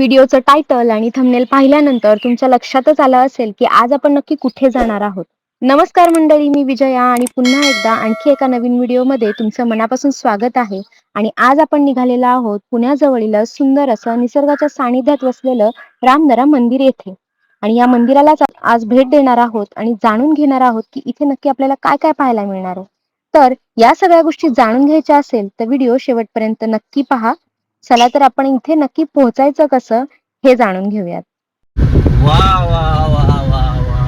व्हिडिओचं title आणि thumbnail पाहिल्यानंतर तुमच्या लक्षातच आलं असेल की आज आपण नक्की कुठे जाणार आहोत. नमस्कार मंडळी मी विजया आणि पुन्हा एकदा आणखी एका नवीन व्हिडिओमध्ये तुमचं मनापासून स्वागत आहे. आणि आज आपण निघालेलो आहोत पुण्याजवळील सुंदर असं निसर्गाच्या सानिध्यात वसलेलं रामदरा मंदिर येथे. आणि या मंदिरालाच आज भेट देणार आहोत आणि जाणून घेणार आहोत की इथे नक्की आपल्याला काय काय पाहायला मिळणार आहे. तर या सगळ्या गोष्टी जाणून घ्यायच्या असेल तर व्हिडिओ शेवटपर्यंत नक्की पहा. चला तर आपण इथे नक्की पोहोचायचं कसं हे जाणून घेऊयात. वा वा वा वा वा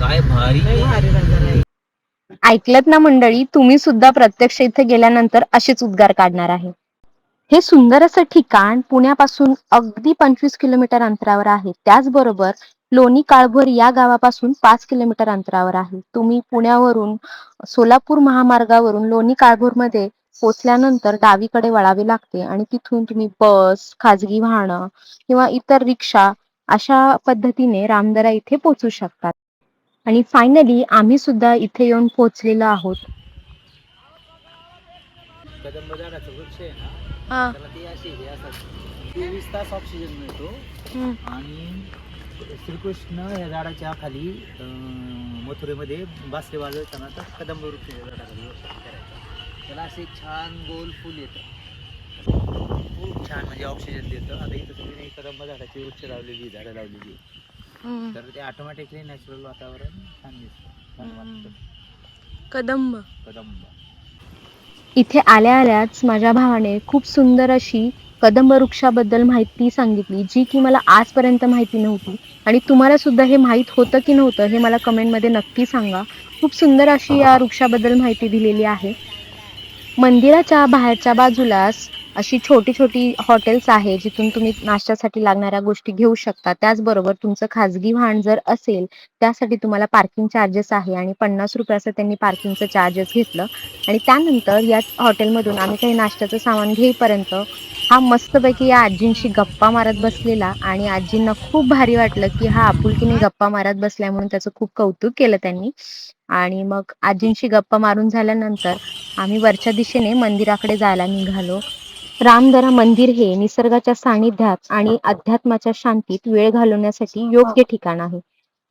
काय भारी ऐकलत ना मंडळी तुम्ही सुद्धा प्रत्यक्ष इथे गेल्यानंतर असेच उद्गार काढणार आहे. हे सुंदर असं ठिकाण पुण्यापासून अगदी पंचवीस किलोमीटर अंतरावर आहे. त्याचबरोबर लोणी काळभोर या गावापासून पाच किलोमीटर अंतरावर आहे. तुम्ही पुण्यावरून सोलापूर महामार्गावरून लोणी काळभोरमध्ये पोचल्यानंतर डावीकडे वळावे लागते आणि तिथून तुम्ही बस खाजगी वाहनं किंवा इतर रिक्षा अशा पद्धतीने रामदरा इथे पोहोचू शकतात. आणि फायनली आम्ही सुद्धा इथे येऊन पोहोचलेलो आहोत. कदंब झाडाचं वृक्ष आहे ना त्याला ते असे हे असतात. चोवीस तास ऑक्सिजन मिळतो. आणि श्रीकृष्ण या झाडाच्या खाली मथुरेमध्ये बासरी वाजवताना तर कदंब वृक्षाच्या झाडाखाली करायचं. त्याला असे छान गोल फुल येतं. खूप छान म्हणजे ऑक्सिजन देतं. आता इथं तुम्ही कदंब झाडाची वृक्ष लावलेली झाडं लावलेली. तर ते ऑटोमॅटिकली नॅचरल वातावरण छान दिसतं. छान वाटतं. कदंब. कदंब. इथे आल्या आल्याच माझ्या भावाने खूप सुंदर अशी कदंब वृक्षाबद्दल माहिती सांगितली जी की मला आजपर्यंत माहिती नव्हती. आणि तुम्हाला सुद्धा हे माहीत होतं की नव्हतं हे मला कमेंटमध्ये नक्की सांगा. खूप सुंदर अशी या वृक्षाबद्दल माहिती दिलेली आहे. मंदिराच्या बाहेरच्या बाजूलाच अशी छोटी छोटी हॉटेल्स आहे जिथून तुम्ही नाश्त्यासाठी लागणाऱ्या गोष्टी घेऊ शकता. त्याचबरोबर तुमचं खाजगी वाहन जर असेल त्यासाठी तुम्हाला पार्किंग चार्जेस आहे आणि पन्नास रुपयाचं त्यांनी पार्किंगचं चार्जेस घेतलं. आणि त्यानंतर या हॉटेलमधून आम्ही काही नाश्त्याचं सामान घेईपर्यंत हा मस्तपैकी या आजींशी गप्पा मारत बसलेला आणि आजींना खूप भारी वाटलं की हा आपुलकीने गप्पा मारत बसलाय म्हणून त्याचं खूप कौतुक केलं त्यांनी. आणि मग आजींशी गप्पा मारून झाल्यानंतर आम्ही वरच्या दिशेने मंदिराकडे जायला निघालो. रामदरा मंदिर हे निसर्गाच्या सानिध्यात आणि अध्यात्माच्या शांतीत वेळ घालवण्यासाठी योग्य ठिकाण आहे.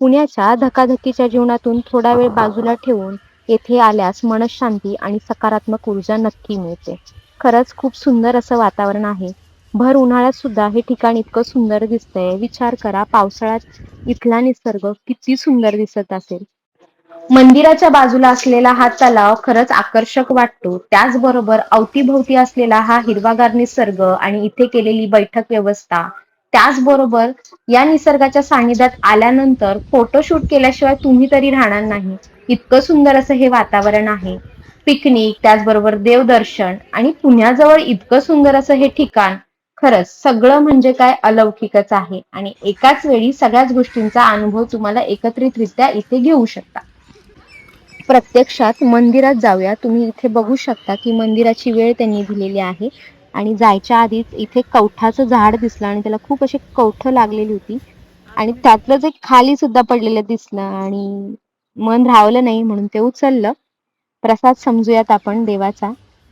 पुण्याच्या धकाधकीच्या जीवनातून थोडा वेळ बाजूला ठेवून येथे आल्यास मनशांती आणि सकारात्मक ऊर्जा नक्की मिळते. खरंच खूप सुंदर असं वातावरण आहे. भर उन्हाळ्यात सुद्धा हे ठिकाण इतकं सुंदर दिसतंय. विचार करा पावसाळ्यात इथला निसर्ग किती सुंदर दिसत असेल. मंदिराच्या बाजूला असलेला हा तलाव खरंच आकर्षक वाटतो. त्याचबरोबर अवतीभोवती असलेला हा हिरवागार निसर्ग आणि इथे केलेली बैठक व्यवस्था. त्याचबरोबर या निसर्गाच्या सानिध्यात आल्यानंतर फोटोशूट केल्याशिवाय तुम्ही तरी राहणार नाही. इतकं सुंदर असं हे वातावरण आहे. पिकनिक त्याचबरोबर देवदर्शन आणि पुण्याजवळ इतकं सुंदर असं हे ठिकाण खरंच सगळं म्हणजे काय अलौकिकच आहे. आणि एकाच वेळी सगळ्याच गोष्टींचा अनुभव तुम्हाला एकत्रितरित्या इथे घेऊ शकता. प्रत्यक्षात मंदिरात जाऊया. तुम्ही इथे बघू शकता की मंदिराची वेळ त्यांनी दिलेली आहे. आणि जायच्या आधीच इथे कवठाचं झाड दिसलं आणि त्याला खूप अशी कवठ लागलेली होती. आणि त्यातलं जे खाली सुद्धा पडलेलं दिसलं आणि मन रावलं नाही म्हणून ते उचललं. प्रसाद समजूयात आपण देवाचा.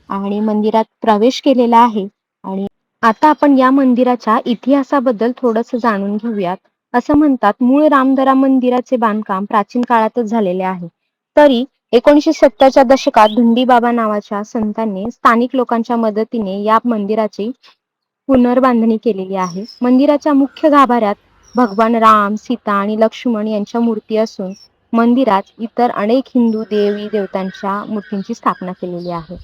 आणि मंदिरात प्रवेश केलेला आहे. आणि आता आपण या मंदिराच्या इतिहासाबद्दल थोडस जाणून घेऊयात. असं म्हणतात मूळ रामदरा मंदिराचे बांधकाम प्राचीन काळातच झालेले आहे. तरी एकोणीशे सत्तरच्या दशकात धुंडीबाबा नावाच्या संतांनी स्थानिक लोकांच्या मदतीने या मंदिराची पुनर्बांधणी केलेली आहे. मंदिराच्या मुख्य गाभाऱ्यात भगवान राम सीता आणि लक्ष्मण यांच्या मूर्ती असून मंदिरात इतर अनेक हिंदू देवी देवतांच्या मूर्तींची स्थापना केलेली आहे.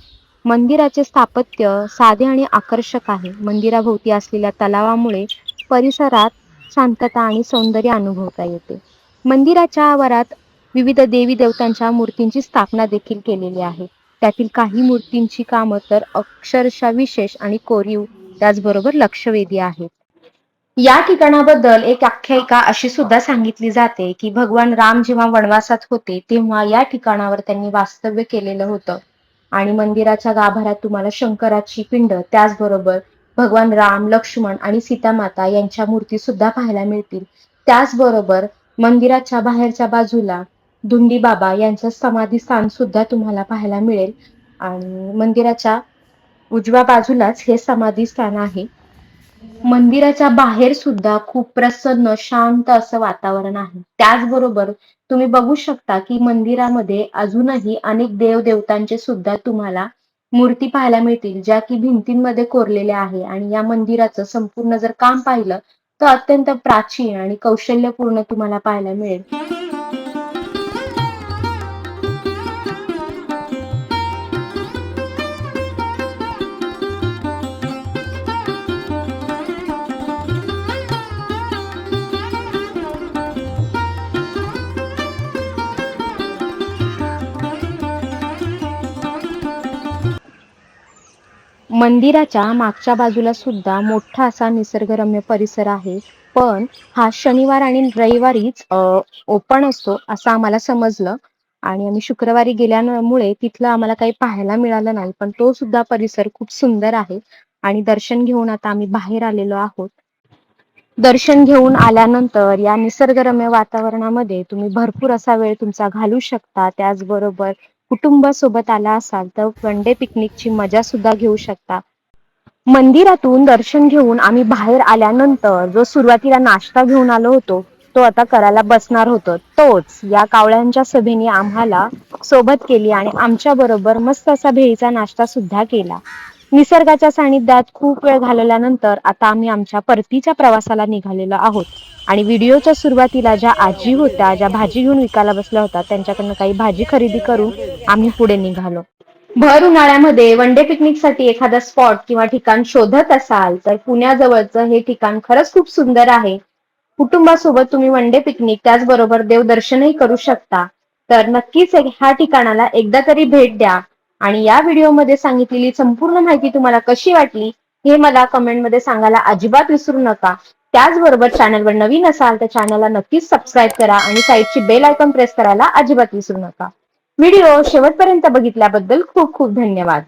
मंदिराचे स्थापत्य साधे आणि आकर्षक आहे. मंदिराभोवती असलेल्या तलावामुळे परिसरात शांतता आणि सौंदर्य अनुभवता येते. मंदिराच्या आवारात विविध देवी देवतांच्या मूर्तींची स्थापना देखील केलेली आहे. त्यातील काही मूर्तींची कामं तर अक्षरशः विशेष आणि कोरीव त्याचबरोबर लक्षवेधी आहेत. या ठिकाणाबद्दल एक आख्यायिका अशी सुद्धा सांगितली जाते की भगवान राम जेव्हा वनवासात होते तेव्हा या ठिकाणावर त्यांनी वास्तव्य केलेलं होतं. आणि मंदिराच्या गाभाऱ्यात तुम्हाला शंकराची पिंड त्याचबरोबर भगवान राम लक्ष्मण आणि सीतामाता यांच्या मूर्ती सुद्धा पाहायला मिळतील. त्याचबरोबर मंदिराच्या बाहेरच्या बाजूला धुंडी बाबा यांचं समाधी स्थान सुद्धा तुम्हाला पाहायला मिळेल. आणि मंदिराच्या उजव्या बाजूलाच हे समाधी स्थान आहे. मंदिराच्या बाहेर सुद्धा खूप प्रसन्न शांत असं वातावरण आहे. त्याचबरोबर तुम्ही बघू शकता की मंदिरामध्ये अजूनही अनेक देवदेवतांचे सुद्धा तुम्हाला मूर्ती पाहायला मिळतील ज्या की भिंतींमध्ये कोरलेल्या आहे. आणि या मंदिराचं संपूर्ण जर काम पाहिलं तर अत्यंत प्राचीन आणि कौशल्यपूर्ण तुम्हाला पाहायला मिळेल. मंदिराच्या मागच्या बाजूला सुद्धा मोठा असा निसर्गरम्य परिसर आहे. पण हा शनिवार आणि रविवारीच ओपन असतो असं आम्हाला समजलं. आणि आम्ही शुक्रवारी गेल्यामुळे तिथलं आम्हाला काही पाहायला मिळालं नाही. पण तो सुद्धा परिसर खूप सुंदर आहे. आणि दर्शन घेऊन आता आम्ही बाहेर आलेलो आहोत. दर्शन घेऊन आल्यानंतर या निसर्गरम्य वातावरणामध्ये तुम्ही भरपूर असा वेळ तुमचा घालू शकता. त्याचबरोबर कुटुंबासोबत आला असाल तर वन डे पिकनिकची मजा सुद्धा घेऊ शकता. मंदिरातून दर्शन घेऊन आम्ही बाहेर आल्यानंतर जो सुरुवातीला नाश्ता घेऊन आलो होतो तो आता करायला बसणार होतो. तोच या कावळ्यांच्या सभेने आम्हाला सोबत केली आणि आमच्या बरोबर मस्त असा भेळीचा नाश्ता सुद्धा केला. निसर्गाच्या सानिध्यात खूप वेळ घालवल्यानंतर आता आम्ही आमच्या परतीच्या प्रवासाला निघालेलो आहोत. आणि व्हिडिओच्या सुरुवातीला ज्या आजी होत्या ज्या भाजी घेऊन विकायला बसल्या होत्या त्यांच्याकडनं काही भाजी खरेदी करून आम्ही पुढे निघालो. भर उन्हाळ्यामध्ये वन डे पिकनिकसाठी एखादा स्पॉट किंवा ठिकाण शोधत असाल तर पुण्याजवळचं हे ठिकाण खरंच खूप सुंदर आहे. कुटुंबासोबत तुम्ही वन डे पिकनिक त्याचबरोबर देवदर्शनही करू शकता. तर नक्कीच ह्या ठिकाणाला एकदा तरी भेट द्या. आणि या व्हिडिओमध्ये सांगितलेली संपूर्ण माहिती तुम्हाला कशी वाटली हे मला कमेंटमध्ये सांगायला अजिबात विसरू नका. त्याचबरोबर चॅनलवर नवीन असाल तर चॅनलला नक्कीच सबस्क्राईब करा आणि साईडची बेल आयकॉन प्रेस करायला अजिबात विसरू नका. व्हिडिओ शेवटपर्यंत बघितल्याबद्दल खूप खूप धन्यवाद.